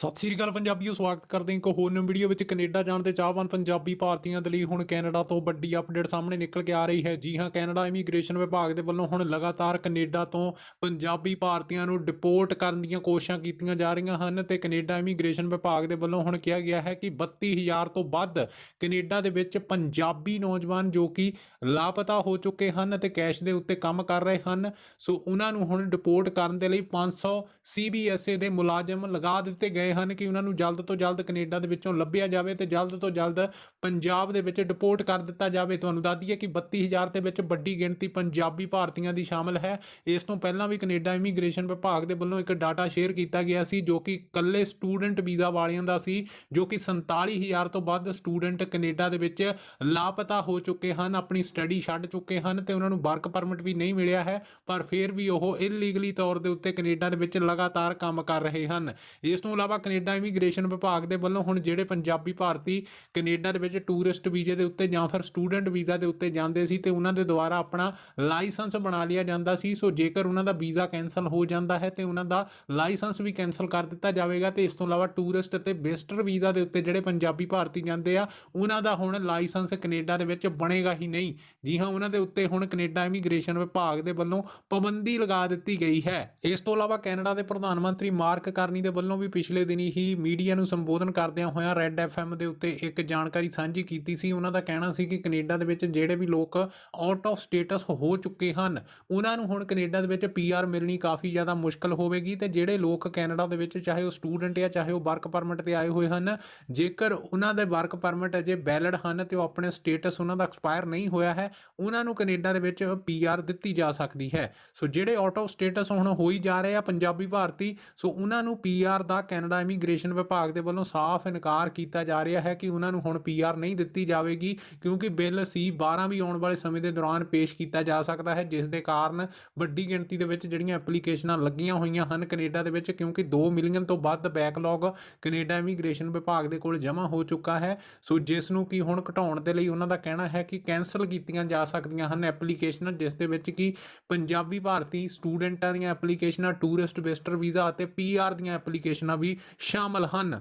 ਸਤਿ ਸ੍ਰੀ ਅਕਾਲ ਪੰਜਾਬੀਓ, ਸਵਾਗਤ ਕਰਦੇ ਹਾਂ ਇੱਕ ਹੋਰ ਨਵੀਂ ਵੀਡੀਓ ਵਿੱਚ। ਕੈਨੇਡਾ ਜਾਣ ਦੇ ਚਾਹਵਾਨ ਪੰਜਾਬੀ ਭਾਰਤੀਆਂ ਦੇ ਲਈ ਹੁਣ ਕੈਨੇਡਾ ਤੋਂ ਵੱਡੀ ਅਪਡੇਟ ਸਾਹਮਣੇ ਨਿਕਲ ਕੇ ਆ ਰਹੀ ਹੈ। ਜੀ ਹਾਂ, ਕੈਨੇਡਾ ਇਮੀਗ੍ਰੇਸ਼ਨ ਵਿਭਾਗ ਦੇ ਵੱਲੋਂ ਹੁਣ ਲਗਾਤਾਰ ਕੈਨੇਡਾ ਤੋਂ ਪੰਜਾਬੀ ਭਾਰਤੀਆਂ ਨੂੰ ਡਿਪੋਰਟ ਕਰਨ ਦੀਆਂ ਕੋਸ਼ਿਸ਼ਾਂ ਕੀਤੀਆਂ ਜਾ ਰਹੀਆਂ ਹਨ ਤੇ ਕੈਨੇਡਾ ਇਮੀਗ੍ਰੇਸ਼ਨ ਵਿਭਾਗ ਦੇ ਵੱਲੋਂ ਹੁਣ ਕਿਹਾ ਗਿਆ ਹੈ ਕਿ 32000 ਤੋਂ ਵੱਧ ਕੈਨੇਡਾ ਦੇ ਵਿੱਚ ਪੰਜਾਬੀ ਨੌਜਵਾਨ ਜੋ ਕਿ ਲਾਪਤਾ ਹੋ ਚੁੱਕੇ ਹਨ ਅਤੇ ਕੈਸ਼ ਦੇ ਉੱਤੇ ਕੰਮ ਕਰ ਰਹੇ ਹਨ। ਸੋ ਉਹਨਾਂ ਨੂੰ ਹੁਣ ਡਿਪੋਰਟ ਕਰਨ ਦੇ ਲਈ 500 ਸੀਬੀਐਸਏ ਦੇ ਮੁਲਾਜ਼ਮ ਲਗਾ ਦਿੱਤੇ ਗਏ ਹਨ ਕਿ ਉਹਨਾਂ ਨੂੰ ਜਲਦ ਤੋਂ ਜਲਦ ਕੈਨੇਡਾ ਦੇ ਵਿੱਚੋਂ ਲੱਭਿਆ ਜਾਵੇ ਤੇ ਜਲਦ ਤੋਂ ਜਲਦ ਪੰਜਾਬ ਦੇ ਵਿੱਚ ਡਿਪੋਰਟ ਕਰ ਦਿੱਤਾ ਜਾਵੇ। ਤੁਹਾਨੂੰ ਦੱਸ ਦਈਏ ਕਿ 32000 ਦੇ ਵਿੱਚ ਵੱਡੀ ਗਿਣਤੀ ਪੰਜਾਬੀ ਭਾਰਤੀਆਂ ਦੀ ਸ਼ਾਮਲ ਹੈ। ਇਸ ਤੋਂ ਪਹਿਲਾਂ ਵੀ ਕੈਨੇਡਾ ਇਮੀਗ੍ਰੇਸ਼ਨ ਵਿਭਾਗ ਦੇ ਵੱਲੋਂ ਇੱਕ ਡਾਟਾ ਸ਼ੇਅਰ ਕੀਤਾ ਗਿਆ ਸੀ, ਜੋ ਕਿ ਇਕੱਲੇ ਸਟੂਡੈਂਟ ਵੀਜ਼ਾ ਵਾਲਿਆਂ ਦਾ ਸੀ, ਜੋ ਕਿ 47000 ਤੋਂ ਵੱਧ ਸਟੂਡੈਂਟ ਕੈਨੇਡਾ ਦੇ ਵਿੱਚ ਲਾਪਤਾ ਹੋ ਚੁੱਕੇ ਹਨ, ਆਪਣੀ ਸਟੱਡੀ ਛੱਡ ਚੁੱਕੇ ਹਨ ਤੇ ਉਹਨਾਂ ਨੂੰ ਵਰਕ ਪਰਮਿਟ ਵੀ ਨਹੀਂ ਮਿਲਿਆ ਹੈ, ਪਰ ਫਿਰ ਵੀ ਉਹ ਇਲੀਗਲੀ ਤੌਰ ਦੇ ਉੱਤੇ ਕੈਨੇਡਾ ਦੇ ਵਿੱਚ ਲਗਾਤਾਰ ਕੰਮ ਕਰ ਰਹੇ ਹਨ। ਇਸ ਤੋਂ ਇਲਾਵਾ ਕੈਨੇਡਾ ਇਮੀਗ੍ਰੇਸ਼ਨ ਵਿਭਾਗ ਦੇ ਵੱਲੋਂ ਹੁਣ ਜਿਹੜੇ ਪੰਜਾਬੀ ਭਾਰਤੀ ਕੈਨੇਡਾ ਦੇ ਵਿੱਚ ਟੂਰਿਸਟ ਵੀਜ਼ੇ ਦੇ ਉੱਤੇ ਜਾਂ ਫਿਰ ਸਟੂਡੈਂਟ ਵੀਜ਼ਾ ਦੇ ਉੱਤੇ ਜਾਂਦੇ ਸੀ ਤੇ ਉਹਨਾਂ ਦੇ ਦੁਆਰਾ ਆਪਣਾ ਲਾਇਸੈਂਸ ਬਣਾ ਲਿਆ ਜਾਂਦਾ ਸੀ। ਸੋ ਜੇਕਰ ਉਹਨਾਂ ਦਾ ਵੀਜ਼ਾ ਕੈਨਸਲ ਹੋ ਜਾਂਦਾ ਹੈ ਤੇ ਉਹਨਾਂ ਦਾ ਲਾਇਸੈਂਸ ਵੀ ਕੈਨਸਲ ਕਰ ਦਿੱਤਾ ਜਾਵੇਗਾ ਤੇ ਇਸ ਤੋਂ ਇਲਾਵਾ ਟੂਰਿਸਟ ਅਤੇ ਵਿਜ਼ਟਰ ਵੀਜ਼ਾ ਦੇ ਉੱਤੇ ਜਿਹੜੇ ਪੰਜਾਬੀ ਭਾਰਤੀ ਜਾਂਦੇ ਆ, ਉਹਨਾਂ ਦਾ ਹੁਣ ਲਾਇਸੈਂਸ ਕੈਨੇਡਾ ਦੇ ਵਿੱਚ ਬਣੇਗਾ ਹੀ ਨਹੀਂ। ਜੀ ਹਾਂ, ਉਹਨਾਂ ਦੇ ਉੱਤੇ ਹੁਣ ਕੈਨੇਡਾ ਇਮੀਗ੍ਰੇਸ਼ਨ ਵਿਭਾਗ ਦੇ ਵੱਲੋਂ ਪਾਬੰਦੀ ਲਗਾ ਦਿੱਤੀ ਗਈ ਹੈ। ਇਸ ਤੋਂ ਇਲਾਵਾ ਕੈਨੇਡਾ ਦੇ ਪ੍ਰਧਾਨ ਮੰਤਰੀ ਮਾਰਕ ਕਰਨੀ ਦੇ ਵੱਲੋਂ ਵੀ ਪਿਛਲੇ ਦਿਨੀ ਹੀ ਮੀਡੀਆ ਨੂੰ ਸੰਬੋਧਨ ਕਰਦਿਆਂ ਹੋਇਆਂ ਰੈੱਡ ਐਫਐਮ ਦੇ ਉੱਤੇ ਇੱਕ ਜਾਣਕਾਰੀ ਸਾਂਝੀ ਕੀਤੀ ਸੀ। ਉਹਨਾਂ ਦਾ ਕਹਿਣਾ ਸੀ ਕਿ ਕੈਨੇਡਾ ਦੇ ਵਿੱਚ ਜਿਹੜੇ ਵੀ ਲੋਕ ਆਊਟ ਆਫ ਸਟੇਟਸ ਹੋ ਚੁੱਕੇ ਹਨ, ਉਹਨਾਂ ਨੂੰ ਹੁਣ ਕੈਨੇਡਾ ਦੇ ਵਿੱਚ ਪੀਆਰ ਮਿਲਣੀ ਕਾਫੀ ਜ਼ਿਆਦਾ ਮੁਸ਼ਕਲ ਹੋਵੇਗੀ ਤੇ ਜਿਹੜੇ ਲੋਕ ਕੈਨੇਡਾ ਦੇ ਵਿੱਚ ਚਾਹੇ ਉਹ ਸਟੂਡੈਂਟ ਜਾਂ ਚਾਹੇ ਉਹ ਵਰਕ ਪਰਮਿਟ ਤੇ ਆਏ ਹੋਏ ਹਨ, ਜੇਕਰ ਉਹਨਾਂ ਦੇ ਵਰਕ ਪਰਮਿਟ ਅਜੇ ਵੈਲਿਡ ਹਨ ਤੇ ਉਹ ਆਪਣੇ ਸਟੇਟਸ ਉਹਨਾਂ ਦਾ ਐਕਸਪਾਇਰ ਨਹੀਂ ਹੋਇਆ ਹੈ, ਉਹਨਾਂ ਨੂੰ ਕੈਨੇਡਾ ਦੇ ਵਿੱਚ ਪੀਆਰ ਦਿੱਤੀ ਜਾ ਸਕਦੀ ਹੈ। ਸੋ ਜਿਹੜੇ ਆਊਟ ਆਫ ਸਟੇਟਸ ਹੁਣ ਹੋਈ ਜਾ ਰਹੇ ਆ ਪੰਜਾਬੀ ਭਾਰਤੀ, ਸੋ ਉਹਨਾਂ ਨੂੰ ਪੀਆਰ ਦਾ ਕੈਨੇਡਾ ਇਮੀਗ੍ਰੇਸ਼ਨ ਵਿਭਾਗ ਦੇ ਵੱਲੋਂ ਸਾਫ਼ ਇਨਕਾਰ ਕੀਤਾ ਜਾ ਰਿਹਾ ਹੈ ਕਿ ਉਹਨਾਂ ਨੂੰ ਹੁਣ ਪੀਆਰ ਨਹੀਂ ਦਿੱਤੀ ਜਾਵੇਗੀ, ਕਿਉਂਕਿ ਬਿੱਲ ਸੀ 12 ਵੀ ਆਉਣ ਵਾਲੇ ਸਮੇਂ ਦੇ ਦੌਰਾਨ ਪੇਸ਼ ਕੀਤਾ ਜਾ ਸਕਦਾ ਹੈ, ਜਿਸ ਦੇ ਕਾਰਨ ਵੱਡੀ ਗਿਣਤੀ ਦੇ ਵਿੱਚ ਜਿਹੜੀਆਂ ਐਪਲੀਕੇਸ਼ਨਾਂ ਲੱਗੀਆਂ ਹੋਈਆਂ ਹਨ ਕੈਨੇਡਾ ਦੇ ਵਿੱਚ, ਕਿਉਂਕਿ 2 ਮਿਲੀਅਨ ਤੋਂ ਵੱਧ ਬੈਕਲੌਗ ਕੈਨੇਡਾ ਇਮੀਗ੍ਰੇਸ਼ਨ ਵਿਭਾਗ ਦੇ ਕੋਲ ਜਮ੍ਹਾਂ ਹੋ ਚੁੱਕਾ ਹੈ। ਸੋ ਜਿਸ ਨੂੰ ਕੀ ਹੁਣ ਘਟਾਉਣ ਦੇ ਲਈ ਉਹਨਾਂ ਦਾ ਕਹਿਣਾ ਹੈ ਕਿ ਕੈਨਸਲ ਕੀਤੀਆਂ ਜਾ ਸਕਦੀਆਂ ਹਨ ਐਪਲੀਕੇਸ਼ਨਾਂ, ਜਿਸ ਦੇ ਵਿੱਚ ਕਿ ਪੰਜਾਬੀ ਭਾਰਤੀ ਸਟੂਡੈਂਟਾਂ ਦੀਆਂ ਐਪਲੀਕੇਸ਼ਨਾਂ, ਟੂਰਿਸਟ ਵਿਜ਼ਟਰ ਵੀਜ਼ਾ ਅਤੇ ਪੀਆਰ ਦੀਆਂ ਐਪਲੀਕੇਸ਼ਨਾਂ ਵੀ ਸ਼ਾਮਲ ਹਨ